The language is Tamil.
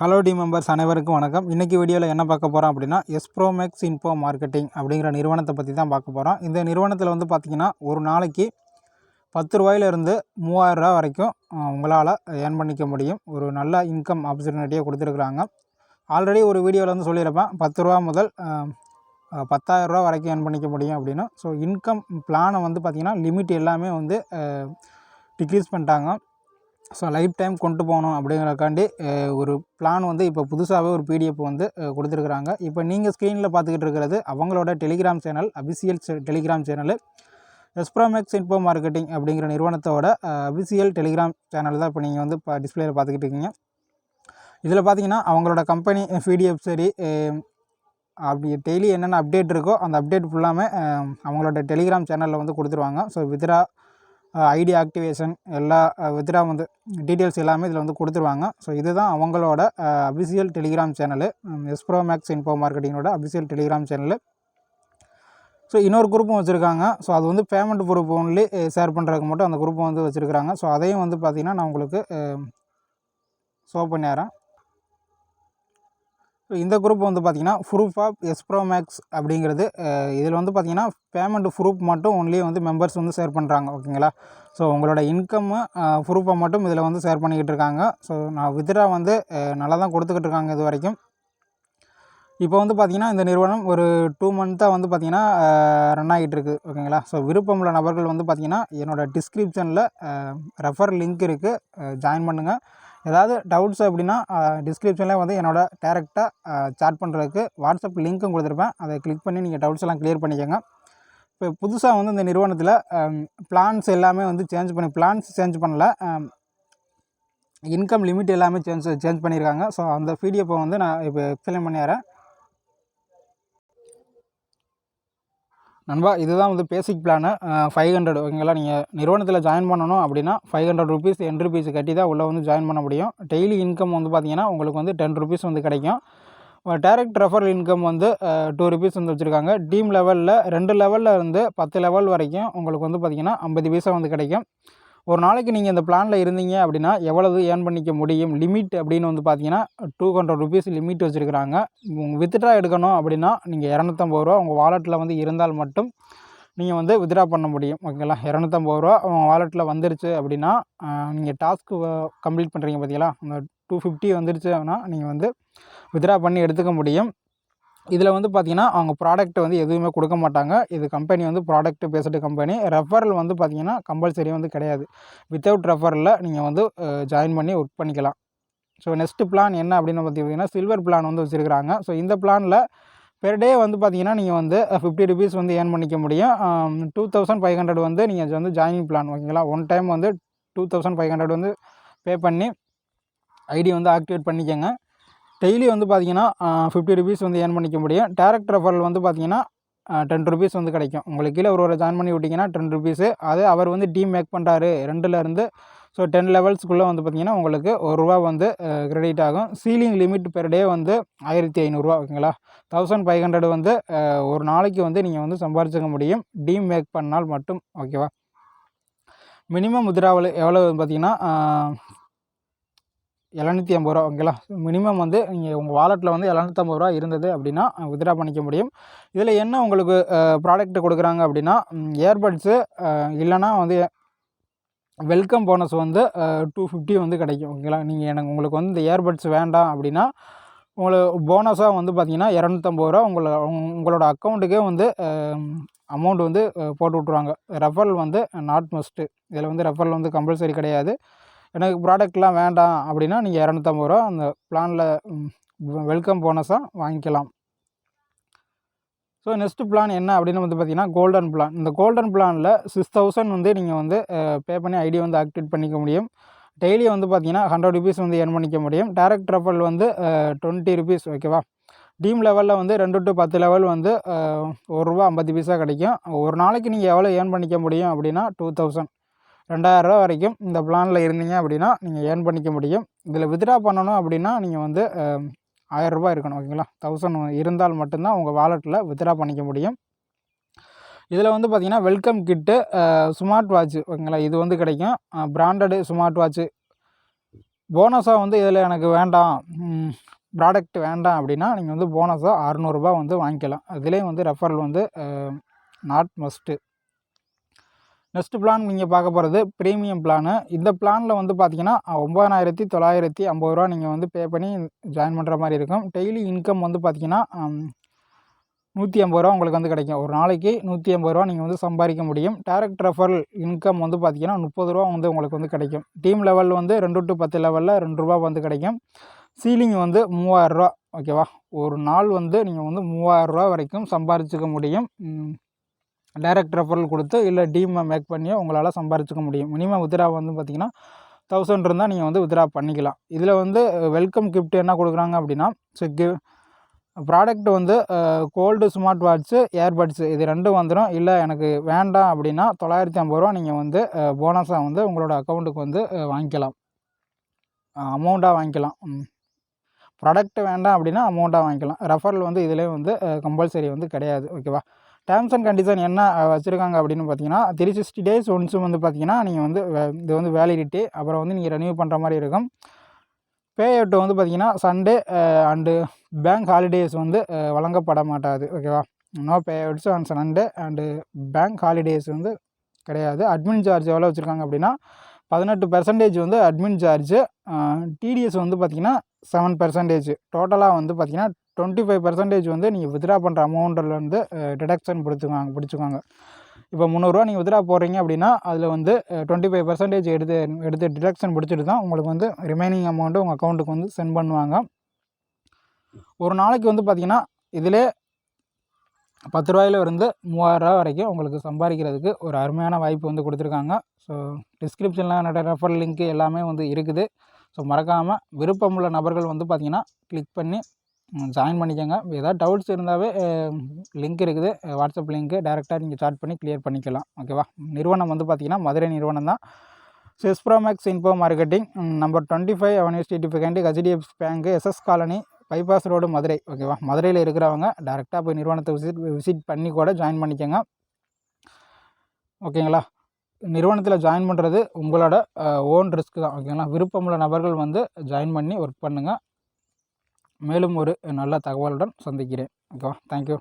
ஹலோ டி மெம்பர்ஸ் அனைவருக்கும் வணக்கம். இன்றைக்கி வீடியோவில் என்ன பார்க்க போகிறோம் அப்படின்னா எஸ்ப்ரோமேக்ஸ் இன்ஃபோ மார்க்கெட்டிங் அப்படிங்கிற நிறுவனத்தை பற்றி தான் பார்க்க போகிறோம் இந்த நிறுவனத்தில் வந்து பார்த்திங்கன்னா ஒரு நாளைக்கு பத்து ரூபாயிலிருந்து மூவாயிரரூவா வரைக்கும் உங்களால் ஏர்ன் பண்ணிக்க முடியும். ஒரு நல்ல இன்கம் ஆப்பர்ச்சுனிட்டியாக கொடுத்துருக்குறாங்க. ஆல்ரெடி ஒரு வீடியோவில் வந்து சொல்லியிருப்பேன். பத்து ரூபா முதல் பத்தாயிரரூவா வரைக்கும் ஏர்ன் பண்ணிக்க முடியும் அப்படின்னு. ஸோ இன்கம் பிளானை வந்து பார்த்திங்கன்னா லிமிட் எல்லாமே வந்து டிக்ரீஸ் பண்ணிட்டாங்க. ஸோ லைஃப் டைம் கொண்டு போகணும் அப்படிங்கிறக்காண்டி ஒரு பிளான் வந்து இப்போ புதுசாகவே ஒரு பிடிஎஃப் வந்து கொடுத்துருக்குறாங்க. இப்போ நீங்கள் ஸ்க்ரீனில் பார்த்துக்கிட்டு இருக்கிறது அவங்களோட Telegram channel official Telegram channel Spromax info marketing அப்படிங்கிற நிறுவனத்தோட அபிசியல் டெலிகிராம் சேனல் தான் இப்போ நீங்கள் வந்து இப்போ டிஸ்பிளேயில் பார்த்துக்கிட்டு இருக்கீங்க. இதில் பார்த்தீங்கன்னா அவங்களோட கம்பெனி பிடிஎஃப் சரி அப்படி டெய்லி என்னென்ன அப்டேட் இருக்கோ அந்த அப்டேட் ஃபுல்லாமே அவங்களோட டெலிகிராம் சேனலில் வந்து கொடுத்துருவாங்க. ஸோ வித்ரா ஐடி ஆக்டிவேஷன் எல்லா வித்ரா வந்து டீட்டெயில்ஸ் எல்லாமே இதில் வந்து கொடுத்துருவாங்க. ஸோ இதுதான் அவங்களோட official Telegram channel Spro Max info மார்க்கெட்டிங்கோட official Telegram channel so இன்னொரு குரூப்பும் வச்சுருக்காங்க. ஸோ அது வந்து பேமெண்ட் குரூப் ஒன்லி ஷேர் பண்ணுறதுக்கு மட்டும் அந்த குரூப்பும் வந்து வச்சுருக்காங்க ஸோ அதையும் வந்து பார்த்திங்கன்னா நான் உங்களுக்கு ஷோ பண்ணிடுறேன் இந்த குரூப் வந்து பார்த்திங்கன்னா ப்ரூஃப் ஆஃப் எஸ்ப்ரோ மேக்ஸ் அப்படிங்கிறது இதில் வந்து பார்த்திங்கன்னா பேமெண்ட் ப்ரூஃப் மட்டும் ஒன்லி வந்து மெம்பர்ஸ் வந்து ஷேர் பண்ணுறாங்க ஓகேங்களா ஸோ உங்களோட இன்கம்மு ப்ரூஃபை மட்டும் இதில் வந்து ஷேர் பண்ணிக்கிட்டு இருக்காங்க. ஸோ நான் வித்ரா வந்து நல்லா தான் கொடுத்துக்கிட்டு இருக்காங்க இது வரைக்கும். இப்போ வந்து பார்த்திங்கன்னா இந்த நிறுவனம் ஒரு டூ மந்த்தாக வந்து பார்த்திங்கன்னா ரன் ஆகிட்டு இருக்குது ஓகேங்களா ஸோ விருப்பமுள்ள நபர்கள் வந்து பார்த்திங்கன்னா என்னோடய டிஸ்கிரிப்ஷனில் ரெஃபர் லிங்க் இருக்குது ஜாயின் பண்ணுங்கள் ஏதாவது டவுட்ஸ் அப்படின்னா டிஸ்கிரிப்ஷனில் வந்து என்னோட டேரெக்டாக சாட் பண்ணுறதுக்கு வாட்ஸ்அப் லிங்க்கும் கொடுத்துருப்பேன். அதை கிளிக் பண்ணி நீங்கள் டவுட்ஸ் எல்லாம் க்ளியர் பண்ணிக்கோங்க. இப்போ புதுசாக வந்து இந்த நிறுவனத்தில் பிளான்ஸ் எல்லாமே வந்து சேஞ்ச் பண்ணி பிளான்ஸ் சேஞ்ச் பண்ணல இன்கம் லிமிட் எல்லாமே சேஞ்ச் சேஞ்ச் பண்ணியிருக்காங்க. ஸோ அந்த பிடிஎஃப்பை வந்து நான் இப்போ எக்ஸ்பிளைன் பண்ணிடுறேன். நண்பா இதுதான் வந்து பேசிக் பிளானு ஃபைவ் ஹண்ட்ரட் ஓகேங்களா? நீங்கள் நிறுவனத்தில் ஜாயின் பண்ணணும் அப்படின்னா five hundred rupees entry rupees கட்டி தான் உள்ளே வந்து ஜாயின் பண்ண முடியும். டெய்லி இன்கம் வந்து பார்த்தீங்கன்னா உங்களுக்கு வந்து டென் ருபீஸ் வந்து கிடைக்கும். டேரக்ட் ரெஃபரல் இன்கம் வந்து டூ ருபீஸ் வந்து வச்சுருக்காங்க. டீம் லெவலில் ரெண்டு லெவலில் இருந்து பத்து லெவல் வரைக்கும் உங்களுக்கு வந்து பார்த்திங்கன்னா ஐம்பது பைசா வந்து கிடைக்கும். ஒரு நாளைக்கு நீங்கள் இந்த பிளானில் இருந்தீங்க அப்படின்னா எவ்வளவு ஏர்ன் பண்ணிக்க முடியும்? லிமிட் அப்படின்னு வந்து பார்த்தீங்கன்னா டூ ஹண்ட்ரட் ருபீஸ் லிமிட் வச்சுருக்கிறாங்க. வித்ட்ரா எடுக்கணும் அப்படின்னா நீங்கள் இரநூத்தம்பது ரூபா உங்கள் வாலெட்டில் வந்து இருந்தால் மட்டும் நீங்கள் வந்து வித்ட்ரா பண்ண முடியும். ஓகேங்களா இரநூத்தம்பது ரூபா உங்கள் வாலெட்டில் வந்துருச்சு அப்படின்னா நீங்கள் டாஸ்க்கு கம்ப்ளீட் பண்ணுறீங்க பார்த்தீங்களா அந்த டூ ஃபிஃப்டி வந்துருச்சு அப்படின்னா நீங்கள் வந்து வித்ட்ரா பண்ணி எடுத்துக்க முடியும். இதில் வந்து பார்த்திங்கன்னா அவங்க ப்ராடக்ட் வந்து எதுவுமே கொடுக்க மாட்டாங்க. இது கம்பெனி வந்து ப்ராடக்ட் பேஸ்டு கம்பெனி ரெஃபரல் வந்து பார்த்திங்கன்னா கம்பல்சரி வந்து கிடையாது. வித்தவுட் ரெஃபரில் நீங்கள் வந்து ஜாயின் பண்ணி ஒர்க் பண்ணிக்கலாம். ஸோ நெக்ஸ்ட்டு பிளான் என்ன அப்படின்னு பார்த்தீங்கன்னா சில்வர் பிளான் வந்து வச்சுருக்கிறாங்க. ஸோ இந்த பிளானில் பெர் டே வந்து பார்த்தீங்கன்னா நீங்கள் வந்து ஃபிஃப்டி ருபீஸ் வந்து ஏர்ன் பண்ணிக்க முடியும். டூ தௌசண்ட் ஃபைவ் ஹண்ட்ரட் வந்து நீங்கள் வந்து ஜாயினிங் பிளான் ஓகேங்களா? ஒன் டைம் வந்து டூ தௌசண்ட் ஃபைவ் ஹண்ட்ரட் வந்து பே பண்ணி ஐடி வந்து ஆக்டிவேட் பண்ணிக்கோங்க. டெய்லி வந்து பார்த்தீங்கன்னா ஃபிஃப்டி ருபீஸ் வந்து ஏர்ன் பண்ணிக்க முடியும். டேரக்ட் ரெஃபரல் வந்து பார்த்தீங்கன்னா டென் ருபீஸ் வந்து கிடைக்கும். உங்களுக்கு கீழே ஒரு ஒரு ஜாயின் பண்ணி விட்டிங்கன்னா டென் ருபீஸு அது அவர் வந்து டீம் மேக் பண்ணுறாரு ரெண்டுலேருந்து ஸோ டென் லெவல்ஸ்க்குள்ளே வந்து பார்த்திங்கன்னா உங்களுக்கு ஒரு ரூபா வந்து கிரெடிட் ஆகும். சீலிங் லிமிட் பெர் டே வந்து ஆயிரத்தி ஐநூறுரூவா ஓகேங்களா? தௌசண்ட் ஃபைவ் ஹண்ட்ரட் வந்து ஒரு நாளைக்கு வந்து நீங்கள் வந்து சம்பாரிச்சிக்க முடியும். டீம் மேக் பண்ணால் மட்டும் ஓகேவா? மினிமம் முதிராவல் எவ்வளோ பார்த்தீங்கன்னா எழுநூற்றி ஐம்பது ரூபா ஓகேங்களா? மினிமம் வந்து நீங்கள் உங்கள் வாலெட்டில் வந்து எழுநூற்றம்பது ரூபா இருந்தது அப்படின்னா வித்ரா பண்ணிக்க முடியும். இதில் என்ன உங்களுக்கு ப்ராடக்ட் கொடுக்குறாங்க அப்படின்னா இயர்பட்ஸு இல்லைனா வந்து வெல்கம் போனஸ் வந்து டூ ஃபிஃப்டி வந்து கிடைக்கும். ஓகேங்களா? நீங்கள் எனக்கு உங்களுக்கு வந்து இந்த இயர்பட்ஸ் வேண்டாம் அப்படின்னா உங்களுக்கு போனஸாக வந்து பார்த்தீங்கன்னா இரநூத்தம்பது ரூபா உங்களை உங்களோட அக்கௌண்ட்டுக்கே வந்து அமௌண்ட் வந்து போட்டு விட்ருவாங்க ரெஃபரல் வந்து நாட் மஸ்ட்டு இதில் வந்து ரெஃபரல் வந்து கம்பல்சரி கிடையாது. எனக்கு ப்ராடக்ட்லாம் வேண்டாம் அப்படின்னா நீங்கள் இரநூத்தம்பது ரூபா அந்த பிளானில் வெல்கம் போனஸாக வாங்கிக்கலாம். ஸோ நெக்ஸ்ட்டு பிளான் என்ன அப்படின்னு வந்து பார்த்தீங்கன்னா கோல்டன் பிளான் இந்த கோல்டன் பிளானில் சிக்ஸ் தௌசண்ட் வந்து நீங்கள் வந்து பே பண்ணி ஐடி வந்து ஆக்டிவேட் பண்ணிக்க முடியும். டெய்லி வந்து பார்த்தீங்கன்னா ஹண்ட்ரட் ருபீஸ் வந்து ஏர்ன் பண்ணிக்க முடியும். டேரக்ட் ட்ரஃபல் வந்து டுவெண்ட்டி ருபீஸ் ஓகேவா டீம் லெவலில் வந்து ரெண்டு டு பத்து லெவல் வந்து ஒரு ரூபா ஐம்பது பைசா கிடைக்கும். ஒரு நாளைக்கு நீங்கள் எவ்வளோ ஏர்ன் பண்ணிக்க முடியும் அப்படின்னா டூ தௌசண்ட் ரெண்டாயிரரூவா வரைக்கும் இந்த பிளானில் இருந்தீங்க அப்படின்னா நீங்கள் ஏர்ன் பண்ணிக்க முடியும். இதில் வித்ட்ரா பண்ணணும் அப்படின்னா நீங்கள் வந்து ஆயரரூபா இருக்கணும் ஓகேங்களா தௌசண்ட் இருந்தால் மட்டும்தான் உங்கள் வாலெட்டில் வித்ட்ரா பண்ணிக்க முடியும். இதில் வந்து பார்த்திங்கன்னா வெல்கம் கிட்டு ஸ்மார்ட் வாட்ச் ஓகேங்களா இது வந்து கிடைக்கும். பிராண்டடு ஸ்மார்ட் வாட்ச்சு போனஸாக வந்து இதில் எனக்கு வேண்டாம். ப்ராடக்ட் வேண்டாம் அப்படின்னா நீங்கள் வந்து போனஸாக அறநூறுபா வந்து வாங்கிக்கலாம். அதுலேயும் வந்து ரெஃபரல் வந்து நாட் மஸ்ட்டு நெக்ஸ்ட் பிளான் நீங்கள் பார்க்க போகிறது ப்ரீமியம் பிளானு. இந்த பிளானில் வந்து பார்த்தீங்கன்னா ஒம்பதாயிரத்தி தொள்ளாயிரத்தி ஐம்பது ரூபா நீங்கள் வந்து பே பண்ணி ஜாயின் பண்ணுற மாதிரி இருக்கும். டெய்லி இன்கம் வந்து பார்த்தீங்கன்னா நூற்றி ஐம்பது ரூபா உங்களுக்கு வந்து கிடைக்கும். ஒரு நாளைக்கு நூற்றி ஐம்பது ரூபா நீங்கள் வந்து சம்பாதிக்க முடியும். டேரக்ட் ரெஃபரல் இன்கம் வந்து பார்த்தீங்கன்னா முப்பது ரூபா வந்து உங்களுக்கு வந்து கிடைக்கும். டீம் லெவல் வந்து ரெண்டு டு பத்து லெவலில் ரெண்டு ரூபா வந்து கிடைக்கும். சீலிங் வந்து மூவாயிரரூவா ஓகேவா ஒரு நாள் வந்து நீங்கள் வந்து மூவாயிரரூவா வரைக்கும் சம்பாரிச்சிக்க முடியும். டைரக்ட் ரெஃபரல் கொடுத்து இல்லை டீமை மேக் பண்ணியோ உங்களால் சம்பாரிச்சிக்க முடியும். மினிமம் வித்ரா வந்து பார்த்திங்கன்னா தௌசண்ட் இருந்தால் நீங்கள் வந்து வித்ரா பண்ணிக்கலாம். இதில் வந்து வெல்கம் கிஃப்ட் என்ன கொடுக்குறாங்க அப்படின்னா ஸோ கிவ் ப்ராடக்ட் வந்து கோல்டு ஸ்மார்ட் வாட்ச்சு ஏர்பட்ஸு இது ரெண்டும் வந்துடும் இல்லை எனக்கு வேண்டாம் அப்படின்னா தொள்ளாயிரத்தி ஐம்பது ரூபா நீங்கள் வந்து போனஸாக வந்து உங்களோட அக்கௌண்ட்டுக்கு வந்து வாங்கிக்கலாம். அமௌண்ட்டாக வாங்கிக்கலாம். ப்ராடக்ட் வேண்டாம் அப்படின்னா அமௌண்ட்டாக வாங்கிக்கலாம். ரெஃபரல் வந்து இதிலே வந்து கம்பல்சரி வந்து கிடையாது. ஓகேவா டேர்ம்ஸ் அண்ட் கண்டிஷன் என்ன வச்சுருக்காங்க அப்படின்னு பார்த்தீங்கன்னா த்ரீ சிக்ஸ்டி டேஸ் ஒன்ஸும் வந்து பார்த்தீங்கன்னா நீங்கள் வந்து இது வந்து வேலிடிட்டி அப்புறம் வந்து நீங்கள் ரெனியூ பண்ணுற மாதிரி இருக்கும். பே அவுட்டு வந்து பார்த்தீங்கன்னா சண்டே அண்டு பேங்க் ஹாலிடேஸ் வந்து வழங்கப்பட மாட்டாது. ஓகேவா no payouts and Sunday and bank holidays வந்து கிடையாது. அட்மின் சார்ஜ் எவ்வளோ வச்சுருக்காங்க அப்படின்னா பதினெட்டு பர்சன்டேஜ் வந்து அட்மின் சார்ஜு டிடிஎஸ் வந்து பார்த்திங்கன்னா செவன் பர்சன்டேஜ் டோட்டலாக வந்து பார்த்திங்கன்னா டுவெண்ட்டி ஃபைவ் பர்சன்டேஜ் வந்து நீங்கள் வித்ரா பண்ணுற அமௌண்ட்டில் டிடக்ஷன் பிடிச்சிக்குவாங்க பிடிச்சிக்குவாங்க. இப்போ முந்நூறுரூவா நீங்கள் வித்ரா போடுறீங்க அப்படின்னா அதில் வந்து டுவெண்ட்டி ஃபைவ் பர்சன்டேஜ் எடுத்து எடுத்து டிடக்ஷன் பிடிச்சிட்டு தான் உங்களுக்கு வந்து ரிமைனிங் அமௌண்ட்டு உங்கள் அக்கௌண்ட்டுக்கு வந்து சென்ட் பண்ணுவாங்க. ஒரு நாளைக்கு வந்து பார்த்திங்கன்னா இதிலே பத்து ரூபாயில இருந்து மூவாயிரரூவா வரைக்கும் உங்களுக்கு சம்பாதிக்கிறதுக்கு ஒரு அருமையான வாய்ப்பு வந்து கொடுத்துருக்காங்க. ஸோ டிஸ்கிரிப்ஷனில் நிறைய ரெஃபர் லிங்க்கு எல்லாமே வந்து இருக்குது. ஸோ மறக்காமல் விருப்பமுள்ள நபர்கள் வந்து பார்த்திங்கன்னா கிளிக் பண்ணி ஜாயின் பண்ணிக்கோங்க. ஏதாவது டவுட்ஸ் இருந்தாவே லிங்க் இருக்குது. வாட்ஸ்அப் லிங்க்கு டேரெக்டாக நீங்கள் சாட் பண்ணி கிளியர் பண்ணிக்கலாம். ஓகேவா நிறுவனம் வந்து பார்த்திங்கன்னா மதுரை நிறுவனம் தான். சிஸ்ப்ரோமேக்ஸ் info marketing number twenty five avenue street find HDFC bank SS colony bypass road Madurai. ஓகேவா மதுரையில் இருக்கிறவங்க டேரெக்டாக போய் நிறுவனத்தை விசிட் விசிட் பண்ணி கூட ஜாயின் பண்ணிக்கோங்க. ஓகேங்களா நிறுவனத்தில் ஜாயின் பண்ணுறது உங்களோட ஓன் ரிஸ்க் தான். ஓகேங்களா விருப்பமுள்ள நபர்கள் வந்து ஜாயின் பண்ணி ஒர்க் பண்ணுங்கள் மேலும் ஒரு நல்ல தகவலுடன் சந்திக்கிறேன். ஓகேவா? தேங்க்யூ